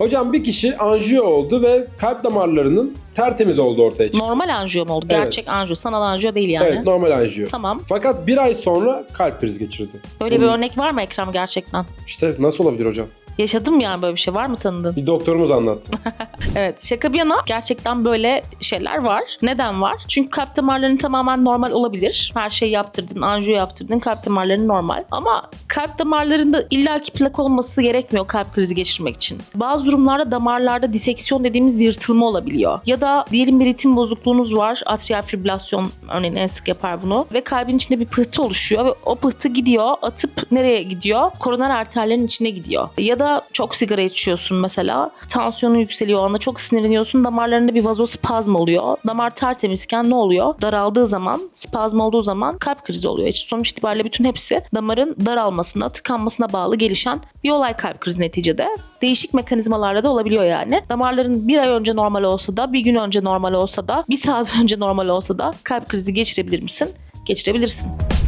Hocam bir kişi anjiyo oldu ve kalp damarlarının tertemiz olduğu ortaya çıktı. Normal anjiyo mu oldu? Evet. Gerçek anjiyo, sanal anjiyo değil yani. Evet normal anjiyo. Tamam. Fakat bir ay sonra kalp krizi geçirdi. Böyle bir örnek var mı Ekrem gerçekten? İşte nasıl olabilir hocam? Yaşadın mı yani böyle bir şey? Var mı tanıdığın? Bir doktorumuz anlattı. Evet şaka bir yana gerçekten böyle şeyler var. Neden var? Çünkü kalp damarların tamamen normal olabilir. Her şeyi yaptırdın, anjiyo yaptırdın, kalp damarların normal. Ama kalp damarlarında illaki plak olması gerekmiyor kalp krizi geçirmek için. Bazı durumlarda damarlarda diseksiyon dediğimiz yırtılma olabiliyor. Ya da diyelim bir ritim bozukluğunuz var. Atrial fibrilasyon örneğin en sık yapar bunu. Ve kalbin içinde bir pıhtı oluşuyor ve o pıhtı gidiyor. Atıp nereye gidiyor? Koroner arterlerin içine gidiyor. Ya da çok sigara içiyorsun mesela. Tansiyonun yükseliyor. O anda çok sinirleniyorsun. Damarlarında bir vazospazm oluyor. Damar tertemizken ne oluyor? Daraldığı zaman, spazm olduğu zaman kalp krizi oluyor. İşte sonuç itibariyle bütün hepsi damarın daralmasına, tıkanmasına bağlı gelişen bir olay kalp krizi neticede. Değişik mekanizmalarla da olabiliyor yani. Damarların bir ay önce normal olsa da, bir gün önce normal olsa da, bir saat önce normal olsa da kalp krizi geçirebilir misin? Geçirebilirsin.